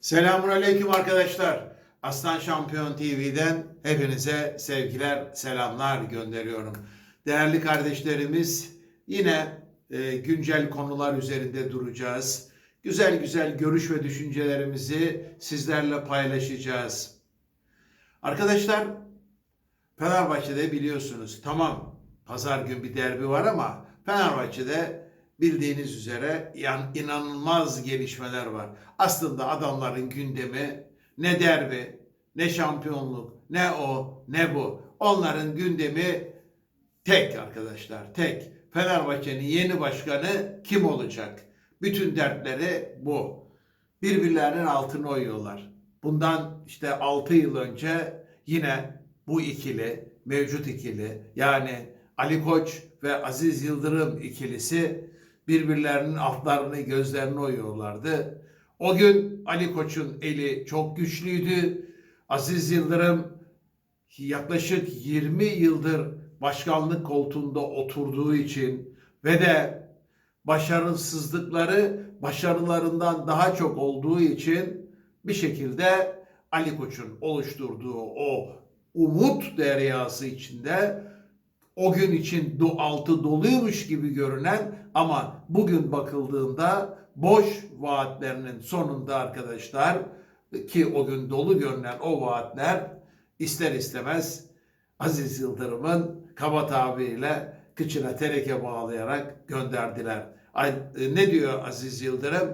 Selamun Aleyküm arkadaşlar. Aslan Şampiyon TV'den hepinize sevgiler, selamlar gönderiyorum. Değerli kardeşlerimiz yine e, güncel konular üzerinde duracağız. Güzel güzel görüş ve düşüncelerimizi sizlerle paylaşacağız. Arkadaşlar Fenerbahçe'de biliyorsunuz tamam pazar gün bir derbi var ama Fenerbahçe'de bildiğiniz üzere yan- inanılmaz gelişmeler var. Aslında adamların gündemi ne derbi, ne şampiyonluk, ne o, ne bu. Onların gündemi tek arkadaşlar, tek. Fenerbahçe'nin yeni başkanı kim olacak? Bütün dertleri bu. Birbirlerinin altını oyuyorlar. Bundan işte 6 yıl önce yine bu ikili, mevcut ikili yani Ali Koç ve Aziz Yıldırım ikilisi birbirlerinin altlarını gözlerini oyuyorlardı. O gün Ali Koç'un eli çok güçlüydü. Aziz Yıldırım yaklaşık 20 yıldır başkanlık koltuğunda oturduğu için ve de başarısızlıkları başarılarından daha çok olduğu için bir şekilde Ali Koç'un oluşturduğu o umut deryası içinde o gün için altı doluymuş gibi görünen ama bugün bakıldığında boş vaatlerinin sonunda arkadaşlar ki o gün dolu görünen o vaatler ister istemez Aziz Yıldırım'ın kaba tabiriyle kıçına tereke bağlayarak gönderdiler. Ay, e, ne diyor Aziz Yıldırım?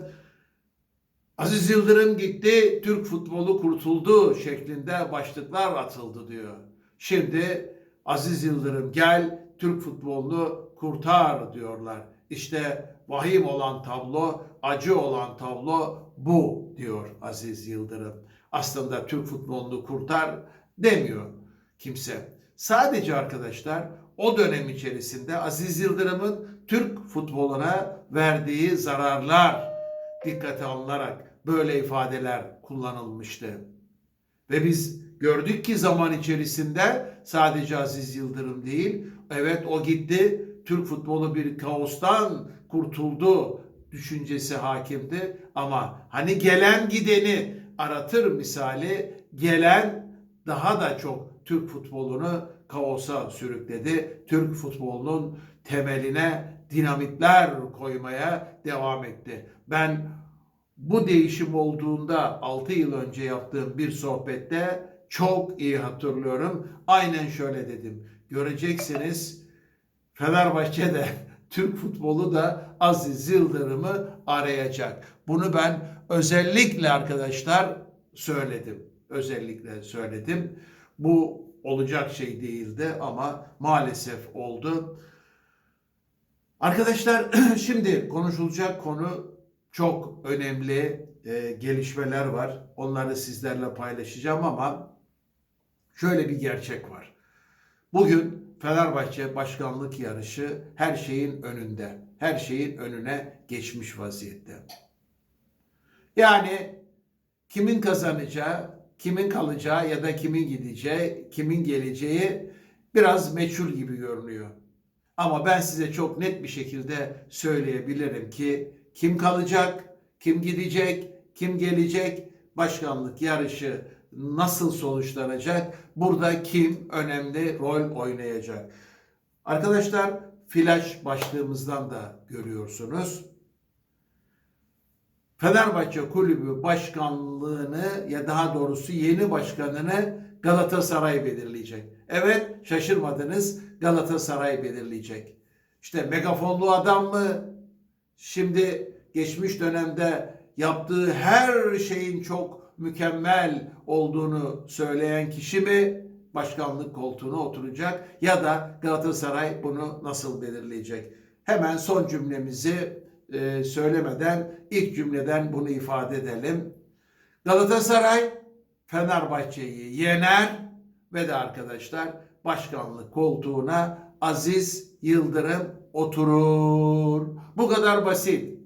Aziz Yıldırım gitti, Türk futbolu kurtuldu şeklinde başlıklar atıldı diyor. Şimdi Aziz Yıldırım gel Türk futbolunu kurtar diyorlar. İşte vahim olan tablo, acı olan tablo bu diyor Aziz Yıldırım. Aslında Türk futbolunu kurtar demiyor kimse. Sadece arkadaşlar o dönem içerisinde Aziz Yıldırım'ın Türk futboluna verdiği zararlar dikkate alınarak böyle ifadeler kullanılmıştı. Ve biz gördük ki zaman içerisinde sadece Aziz Yıldırım değil, evet o gitti, Türk futbolu bir kaostan kurtuldu düşüncesi hakimdi. Ama hani gelen gideni aratır misali gelen daha da çok Türk futbolunu kaosa sürükledi. Türk futbolunun temeline dinamitler koymaya devam etti. Ben bu değişim olduğunda 6 yıl önce yaptığım bir sohbette çok iyi hatırlıyorum. Aynen şöyle dedim. Göreceksiniz Fenerbahçe'de Türk futbolu da Aziz Yıldırım'ı arayacak. Bunu ben özellikle arkadaşlar söyledim. Özellikle söyledim. Bu olacak şey değildi ama maalesef oldu. Arkadaşlar şimdi konuşulacak konu çok önemli e, gelişmeler var. Onları sizlerle paylaşacağım ama şöyle bir gerçek var. Bugün Fenerbahçe başkanlık yarışı her şeyin önünde. Her şeyin önüne geçmiş vaziyette. Yani kimin kazanacağı, kimin kalacağı ya da kimin gideceği, kimin geleceği biraz meçhul gibi görünüyor. Ama ben size çok net bir şekilde söyleyebilirim ki kim kalacak, kim gidecek, kim gelecek, başkanlık yarışı nasıl sonuçlanacak, burada kim önemli rol oynayacak. Arkadaşlar flash başlığımızdan da görüyorsunuz. Fenerbahçe Kulübü başkanlığını ya daha doğrusu yeni başkanını Galatasaray belirleyecek. Evet şaşırmadınız Galatasaray belirleyecek. İşte megafonlu adam mı? Şimdi geçmiş dönemde yaptığı her şeyin çok mükemmel olduğunu söyleyen kişi mi başkanlık koltuğuna oturacak ya da Galatasaray bunu nasıl belirleyecek? Hemen son cümlemizi e, söylemeden ilk cümleden bunu ifade edelim. Galatasaray Fenerbahçe'yi yener ve de arkadaşlar başkanlık koltuğuna Aziz Yıldırım oturur. Bu kadar basit.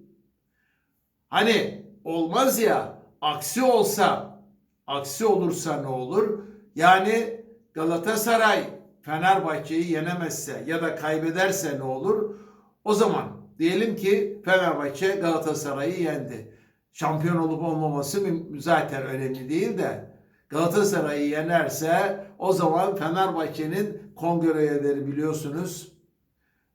Hani olmaz ya aksi olsa aksi olursa ne olur? Yani Galatasaray Fenerbahçe'yi yenemezse ya da kaybederse ne olur? O zaman diyelim ki Fenerbahçe Galatasaray'ı yendi. şampiyon olup olmaması zaten önemli değil de Galatasaray'ı yenerse o zaman Fenerbahçe'nin kongre üyeleri biliyorsunuz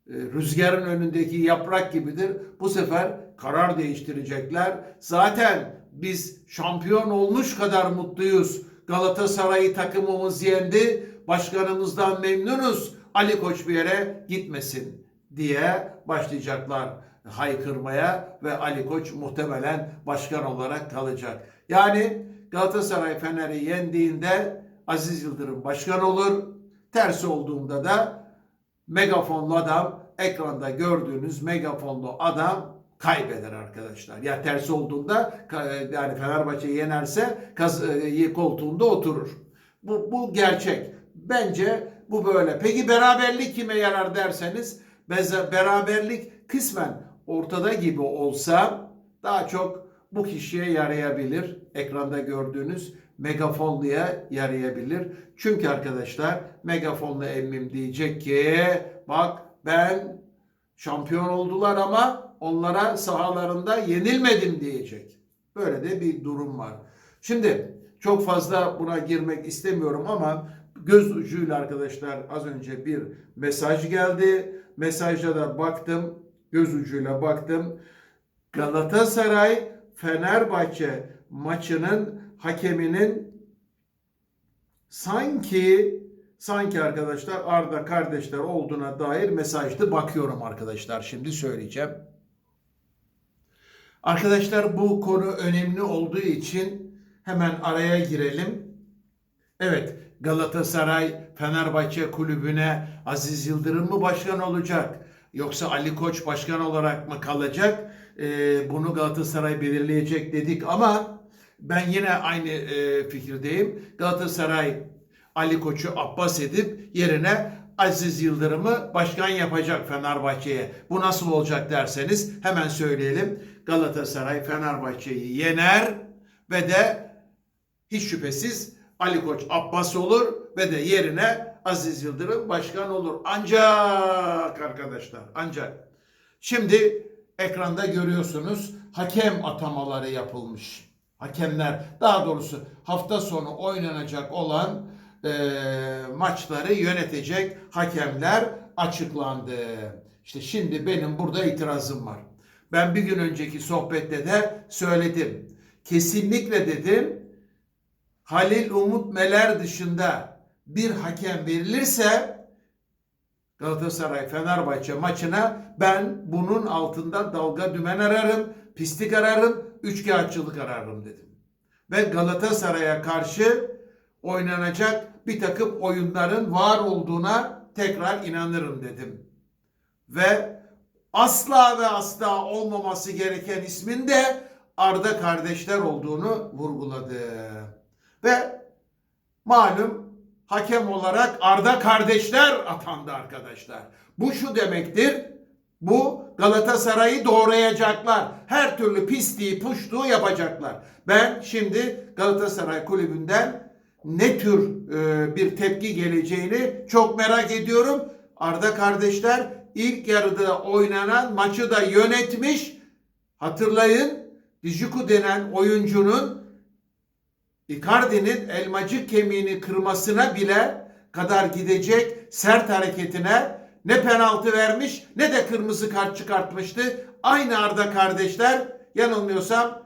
e, rüzgarın önündeki yaprak gibidir. Bu sefer karar değiştirecekler. Zaten biz şampiyon olmuş kadar mutluyuz. Galatasaray'ı takımımız yendi. Başkanımızdan memnunuz. Ali Koç bir yere gitmesin diye başlayacaklar haykırmaya ve Ali Koç muhtemelen başkan olarak kalacak. Yani Galatasaray Fener'i yendiğinde Aziz Yıldırım başkan olur. Tersi olduğunda da megafonlu adam ekranda gördüğünüz megafonlu adam kaybeder arkadaşlar. Ya tersi olduğunda ka- yani Fenerbahçe yenerse kaz, e, koltuğunda oturur. Bu, bu gerçek. Bence bu böyle. Peki beraberlik kime yarar derseniz beraberlik kısmen ortada gibi olsa daha çok bu kişiye yarayabilir. Ekranda gördüğünüz megafonluya yarayabilir. Çünkü arkadaşlar megafonlu emmim diyecek ki bak ben şampiyon oldular ama onlara sahalarında yenilmedim diyecek. Böyle de bir durum var. Şimdi çok fazla buna girmek istemiyorum ama göz ucuyla arkadaşlar az önce bir mesaj geldi. Mesajda da baktım, göz ucuyla baktım. Galatasaray Fenerbahçe maçının hakeminin sanki sanki arkadaşlar Arda kardeşler olduğuna dair mesajdı. Bakıyorum arkadaşlar şimdi söyleyeceğim. Arkadaşlar bu konu önemli olduğu için hemen araya girelim. Evet Galatasaray Fenerbahçe kulübüne Aziz Yıldırım mı başkan olacak? Yoksa Ali Koç başkan olarak mı kalacak? Ee, bunu Galatasaray belirleyecek dedik ama ben yine aynı e, fikirdeyim. Galatasaray Ali Koç'u abbas edip yerine Aziz Yıldırım'ı başkan yapacak Fenerbahçe'ye. Bu nasıl olacak derseniz hemen söyleyelim. Galatasaray Fenerbahçe'yi yener ve de hiç şüphesiz Ali Koç Abbas olur ve de yerine Aziz Yıldırım başkan olur. Ancak arkadaşlar ancak şimdi ekranda görüyorsunuz hakem atamaları yapılmış. Hakemler daha doğrusu hafta sonu oynanacak olan e, maçları yönetecek hakemler açıklandı. İşte şimdi benim burada itirazım var. Ben bir gün önceki sohbette de söyledim. Kesinlikle dedim Halil Umut Meler dışında bir hakem verilirse Galatasaray Fenerbahçe maçına ben bunun altında dalga dümen ararım, pislik ararım, üçkağıtçılık ararım dedim. Ve Galatasaray'a karşı oynanacak bir takım oyunların var olduğuna tekrar inanırım dedim. Ve asla ve asla olmaması gereken ismin de Arda kardeşler olduğunu vurguladı. Ve malum hakem olarak Arda kardeşler atandı arkadaşlar. Bu şu demektir. Bu Galatasaray'ı doğrayacaklar. Her türlü pisliği, puştuğu yapacaklar. Ben şimdi Galatasaray kulübünden ne tür e, bir tepki geleceğini çok merak ediyorum. Arda kardeşler ilk yarıda oynanan maçı da yönetmiş. Hatırlayın Dijuku denen oyuncunun Icardi'nin elmacık kemiğini kırmasına bile kadar gidecek sert hareketine ne penaltı vermiş ne de kırmızı kart çıkartmıştı. Aynı Arda kardeşler yanılmıyorsam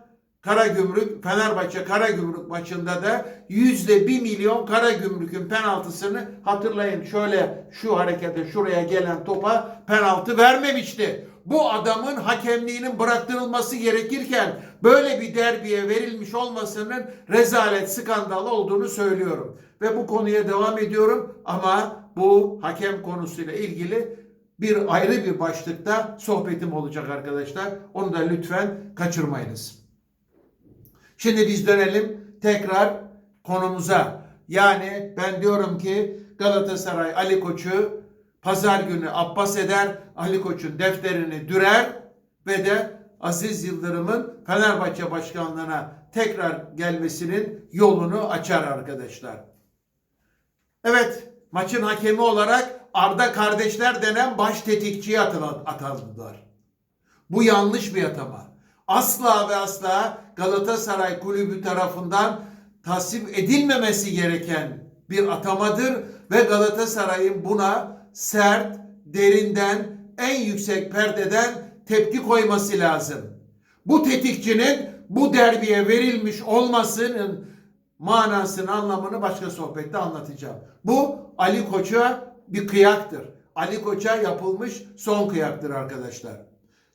Karagümrük, Fenerbahçe Karagümrük maçında da yüzde bir milyon Karagümrük'ün penaltısını hatırlayın. Şöyle şu harekete şuraya gelen topa penaltı vermemişti. Bu adamın hakemliğinin bıraktırılması gerekirken böyle bir derbiye verilmiş olmasının rezalet, skandal olduğunu söylüyorum. Ve bu konuya devam ediyorum ama bu hakem konusuyla ilgili bir ayrı bir başlıkta sohbetim olacak arkadaşlar. Onu da lütfen kaçırmayınız. Şimdi biz dönelim tekrar konumuza. Yani ben diyorum ki Galatasaray Ali Koç'u pazar günü Abbas eder, Ali Koç'un defterini dürer ve de Aziz Yıldırım'ın Fenerbahçe başkanlığına tekrar gelmesinin yolunu açar arkadaşlar. Evet, maçın hakemi olarak Arda kardeşler denen baş tetikçiye atandılar. Bu yanlış bir atama. Asla ve asla Galatasaray Kulübü tarafından tasvip edilmemesi gereken bir atamadır ve Galatasaray'ın buna sert, derinden, en yüksek perdeden tepki koyması lazım. Bu tetikçinin bu derbiye verilmiş olmasının manasını, anlamını başka sohbette anlatacağım. Bu Ali Koç'a bir kıyaktır. Ali Koç'a yapılmış son kıyaktır arkadaşlar.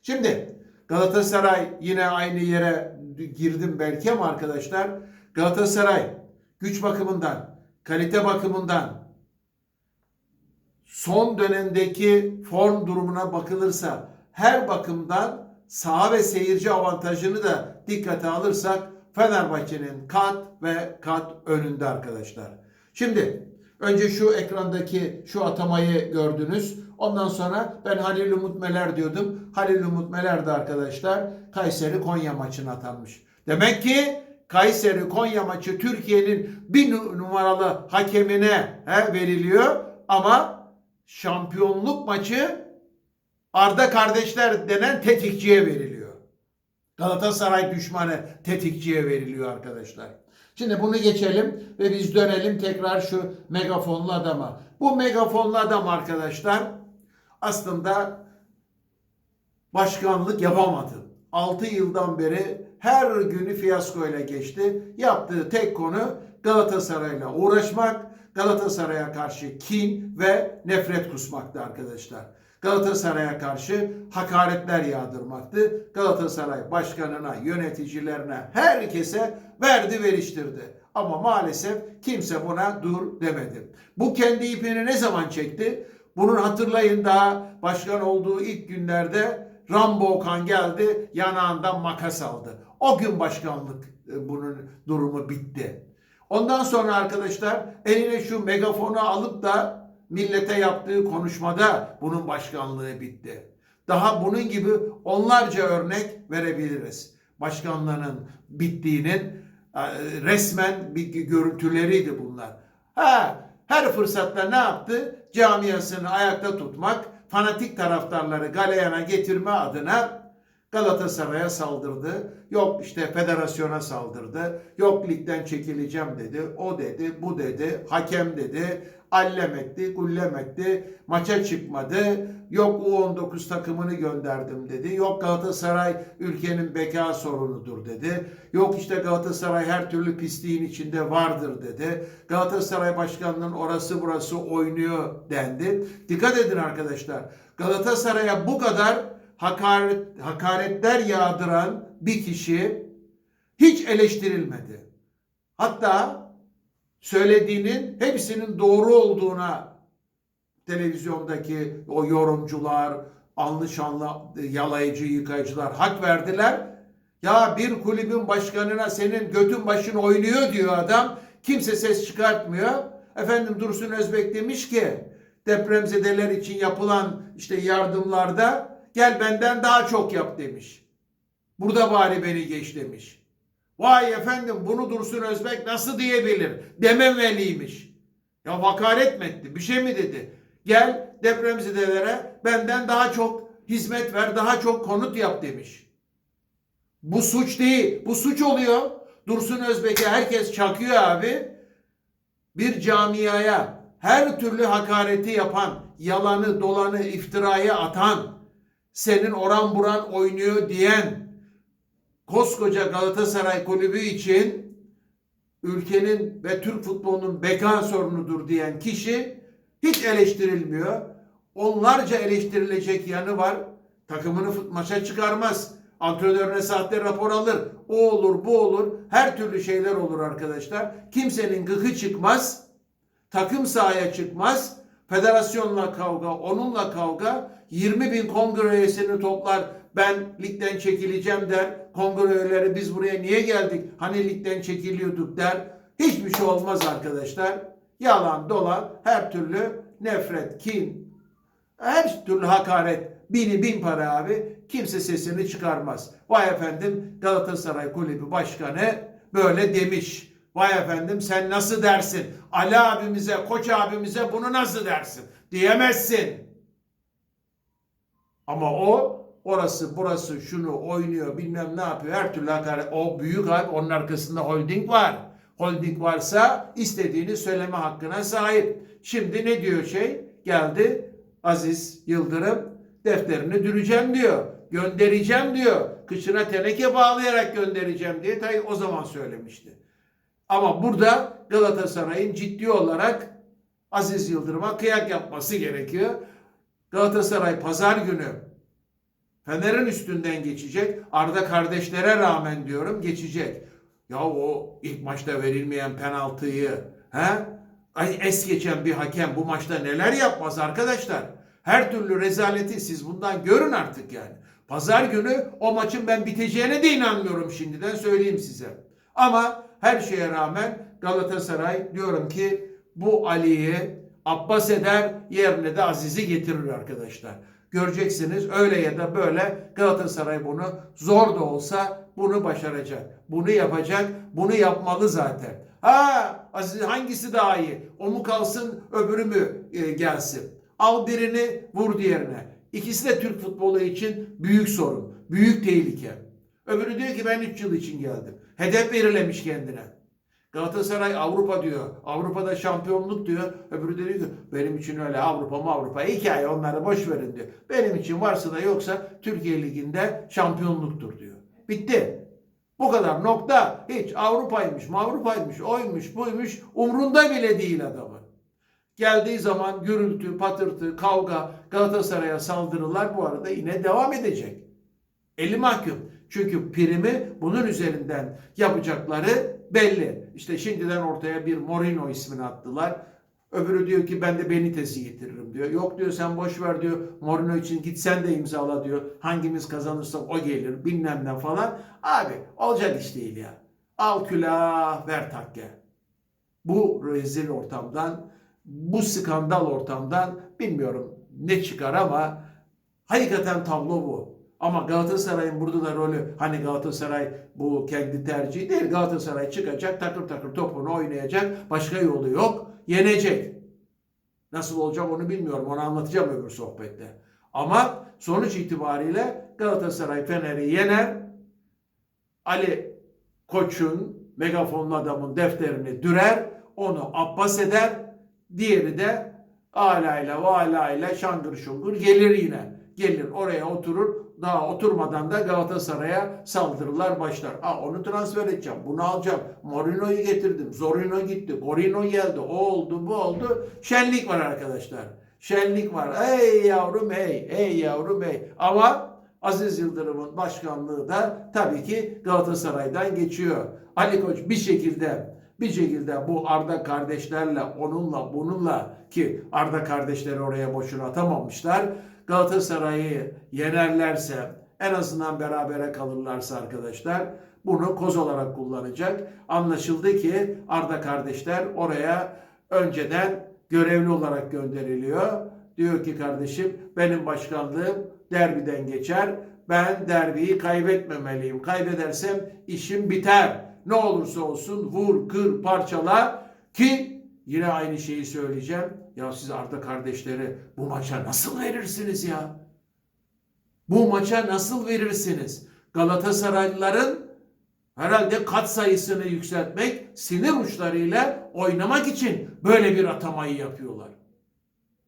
Şimdi Galatasaray yine aynı yere girdim belki ama arkadaşlar Galatasaray güç bakımından, kalite bakımından son dönemdeki form durumuna bakılırsa her bakımdan saha ve seyirci avantajını da dikkate alırsak Fenerbahçe'nin kat ve kat önünde arkadaşlar. Şimdi önce şu ekrandaki şu atamayı gördünüz. Ondan sonra ben Halil Umut Meler diyordum. Halil Umut Meler de arkadaşlar Kayseri Konya maçına atanmış. Demek ki Kayseri Konya maçı Türkiye'nin bir numaralı hakemine he, veriliyor ama şampiyonluk maçı Arda kardeşler denen tetikçiye veriliyor. Galatasaray düşmanı tetikçiye veriliyor arkadaşlar. Şimdi bunu geçelim ve biz dönelim tekrar şu megafonlu adama. Bu megafonlu adam arkadaşlar aslında başkanlık yapamadı. 6 yıldan beri her günü fiyaskoyla geçti. Yaptığı tek konu Galatasaray'la uğraşmak, Galatasaray'a karşı kin ve nefret kusmaktı arkadaşlar. Galatasaray'a karşı hakaretler yağdırmaktı. Galatasaray başkanına, yöneticilerine, herkese verdi veriştirdi. Ama maalesef kimse buna dur demedi. Bu kendi ipini ne zaman çekti? Bunun hatırlayın daha başkan olduğu ilk günlerde Rambo Okan geldi yanağından makas aldı. O gün başkanlık e, bunun durumu bitti. Ondan sonra arkadaşlar eline şu megafonu alıp da millete yaptığı konuşmada bunun başkanlığı bitti. Daha bunun gibi onlarca örnek verebiliriz. Başkanlığının bittiğinin e, resmen bir görüntüleriydi bunlar. Ha, her fırsatta ne yaptı? Camiasını ayakta tutmak, fanatik taraftarları galeyana getirme adına Galatasaray'a saldırdı. Yok işte federasyona saldırdı. Yok ligden çekileceğim dedi. O dedi, bu dedi. Hakem dedi. Allem etti, gullem etti. Maça çıkmadı. Yok U19 takımını gönderdim dedi. Yok Galatasaray ülkenin beka sorunudur dedi. Yok işte Galatasaray her türlü pisliğin içinde vardır dedi. Galatasaray başkanının orası burası oynuyor dendi. Dikkat edin arkadaşlar. Galatasaray'a bu kadar hakaret, hakaretler yağdıran bir kişi hiç eleştirilmedi. Hatta söylediğinin hepsinin doğru olduğuna televizyondaki o yorumcular, anlı şanlı yalayıcı yıkayıcılar hak verdiler. Ya bir kulübün başkanına senin götün başın oynuyor diyor adam. Kimse ses çıkartmıyor. Efendim Dursun Özbek demiş ki depremzedeler için yapılan işte yardımlarda gel benden daha çok yap demiş. Burada bari beni geç demiş. Vay efendim bunu Dursun Özbek nasıl diyebilir? Dememeliymiş. Ya hakaret mi etti? Bir şey mi dedi? Gel depremzedelere benden daha çok hizmet ver, daha çok konut yap demiş. Bu suç değil. Bu suç oluyor. Dursun Özbek'e herkes çakıyor abi. Bir camiaya her türlü hakareti yapan, yalanı, dolanı, iftirayı atan, senin oran buran oynuyor diyen koskoca Galatasaray kulübü için ülkenin ve Türk futbolunun beka sorunudur diyen kişi hiç eleştirilmiyor. Onlarca eleştirilecek yanı var. Takımını maça çıkarmaz. Antrenörüne sahte rapor alır. O olur, bu olur. Her türlü şeyler olur arkadaşlar. Kimsenin gıkı çıkmaz. Takım sahaya çıkmaz. Federasyonla kavga, onunla kavga. 20 bin kongre üyesini toplar. Ben ligden çekileceğim der. Kongre üyeleri biz buraya niye geldik? Hani ligden çekiliyorduk der. Hiçbir şey olmaz arkadaşlar. Yalan, dolan, her türlü nefret, kin, her türlü hakaret. Bini bin para abi. Kimse sesini çıkarmaz. Vay efendim Galatasaray Kulübü Başkanı böyle demiş. Vay efendim sen nasıl dersin? Ali abimize, Koç abimize bunu nasıl dersin? Diyemezsin. Ama o orası burası şunu oynuyor bilmem ne yapıyor her türlü hakaret. O büyük abi onun arkasında holding var. Holding varsa istediğini söyleme hakkına sahip. Şimdi ne diyor şey? Geldi Aziz Yıldırım defterini düreceğim diyor. Göndereceğim diyor. Kışına teneke bağlayarak göndereceğim diye tay o zaman söylemişti. Ama burada Galatasaray'ın ciddi olarak Aziz Yıldırım'a kıyak yapması gerekiyor. Galatasaray pazar günü Fener'in üstünden geçecek. Arda kardeşlere rağmen diyorum geçecek. Ya o ilk maçta verilmeyen penaltıyı he? Ay es geçen bir hakem bu maçta neler yapmaz arkadaşlar? Her türlü rezaleti siz bundan görün artık yani. Pazar günü o maçın ben biteceğine de inanmıyorum şimdiden söyleyeyim size. Ama her şeye rağmen Galatasaray diyorum ki bu Ali'yi Abbas eder yerine de Aziz'i getirir arkadaşlar. Göreceksiniz öyle ya da böyle Galatasaray bunu zor da olsa bunu başaracak. Bunu yapacak. Bunu yapmalı zaten. Ha hangisi daha iyi? O mu kalsın öbürü mü e, gelsin? Al birini vur diğerine. İkisi de Türk futbolu için büyük sorun. Büyük tehlike. Öbürü diyor ki ben 3 yıl için geldim. Hedef belirlemiş kendine. Galatasaray Avrupa diyor. Avrupa'da şampiyonluk diyor. Öbürü de diyor benim için öyle Avrupa mı Avrupa hikaye onları boş verin diyor. Benim için varsa da yoksa Türkiye Ligi'nde şampiyonluktur diyor. Bitti. Bu kadar nokta. Hiç Avrupa'ymış, Avrupa'ymış, oymuş, buymuş umrunda bile değil adamın. Geldiği zaman gürültü, patırtı, kavga, Galatasaray'a saldırılar bu arada yine devam edecek. Eli mahkum. Çünkü primi bunun üzerinden yapacakları belli. İşte şimdiden ortaya bir Morino ismini attılar. Öbürü diyor ki ben de Benitez'i getiririm diyor. Yok diyor sen boş ver diyor. Morino için git sen de imzala diyor. Hangimiz kazanırsa o gelir bilmem ne falan. Abi olacak iş değil ya. Al külah ver takke. Bu rezil ortamdan, bu skandal ortamdan bilmiyorum ne çıkar ama hakikaten tablo bu. Ama Galatasaray'ın burada da rolü hani Galatasaray bu kendi tercihi değil. Galatasaray çıkacak takır takır topunu oynayacak. Başka yolu yok. Yenecek. Nasıl olacak onu bilmiyorum. Onu anlatacağım öbür sohbette. Ama sonuç itibariyle Galatasaray Fener'i yener. Ali Koç'un megafonlu adamın defterini dürer. Onu abbas eder. Diğeri de alayla valayla şangır şungur gelir yine. Gelir oraya oturur. Daha oturmadan da Galatasaray'a saldırılar başlar. Aa, onu transfer edeceğim. Bunu alacağım. Morino'yu getirdim. Zorino gitti. Gorino geldi. O oldu bu oldu. Şenlik var arkadaşlar. Şenlik var. Ey yavrum hey. Ey yavrum hey. Ama Aziz Yıldırım'ın başkanlığı da tabii ki Galatasaray'dan geçiyor. Ali Koç bir şekilde bir şekilde bu Arda kardeşlerle onunla bununla ki Arda kardeşleri oraya boşuna atamamışlar. Galatasaray'ı yenerlerse en azından berabere kalırlarsa arkadaşlar bunu koz olarak kullanacak. Anlaşıldı ki Arda kardeşler oraya önceden görevli olarak gönderiliyor. Diyor ki kardeşim benim başkanlığım derbiden geçer. Ben derbiyi kaybetmemeliyim. Kaybedersem işim biter. Ne olursa olsun vur, kır, parçala ki yine aynı şeyi söyleyeceğim. Ya siz Arda kardeşleri bu maça nasıl verirsiniz ya? Bu maça nasıl verirsiniz? Galatasaraylıların herhalde kat sayısını yükseltmek, sinir uçlarıyla oynamak için böyle bir atamayı yapıyorlar.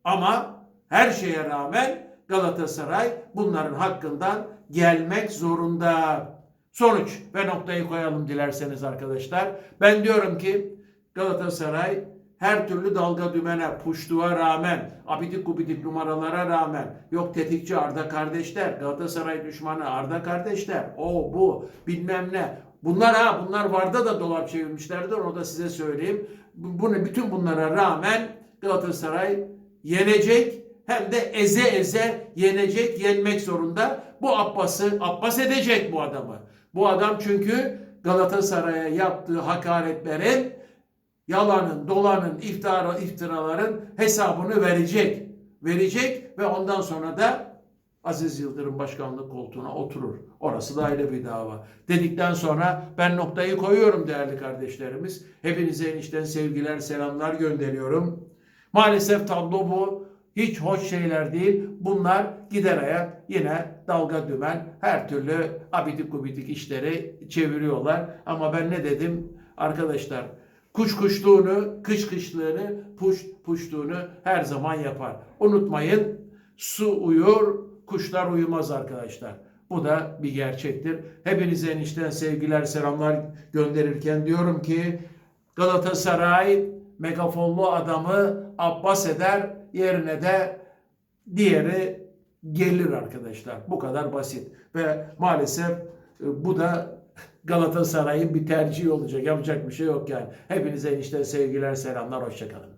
Ama her şeye rağmen Galatasaray bunların hakkından gelmek zorunda. Sonuç ve noktayı koyalım dilerseniz arkadaşlar. Ben diyorum ki Galatasaray her türlü dalga dümene, puştuğa rağmen, abidik gubidik numaralara rağmen, yok tetikçi Arda kardeşler, Galatasaray düşmanı Arda kardeşler, o bu bilmem ne. Bunlar ha bunlar Varda da dolap çevirmişlerdir onu da size söyleyeyim. Bunu bütün bunlara rağmen Galatasaray yenecek hem de eze eze yenecek, yenmek zorunda. Bu Abbas'ı Abbas edecek bu adamı. Bu adam çünkü Galatasaray'a yaptığı hakaretlerin yalanın, dolanın, iftira, iftiraların hesabını verecek. Verecek ve ondan sonra da Aziz Yıldırım başkanlık koltuğuna oturur. Orası da ayrı bir dava. Dedikten sonra ben noktayı koyuyorum değerli kardeşlerimiz. Hepinize enişten sevgiler, selamlar gönderiyorum. Maalesef tablo bu. Hiç hoş şeyler değil. Bunlar gider ayak yine dalga dümen her türlü abidik gubidik işleri çeviriyorlar. Ama ben ne dedim arkadaşlar? Kuş kuşluğunu, kış kışlığını, puş puştuğunu her zaman yapar. Unutmayın su uyur, kuşlar uyumaz arkadaşlar. Bu da bir gerçektir. Hepinize enişten sevgiler, selamlar gönderirken diyorum ki Galatasaray megafonlu adamı Abbas eder, yerine de diğeri gelir arkadaşlar. Bu kadar basit. Ve maalesef e, bu da Galatasaray'ın bir tercihi olacak. Yapacak bir şey yok yani. Hepinize enişten sevgiler, selamlar, hoşçakalın.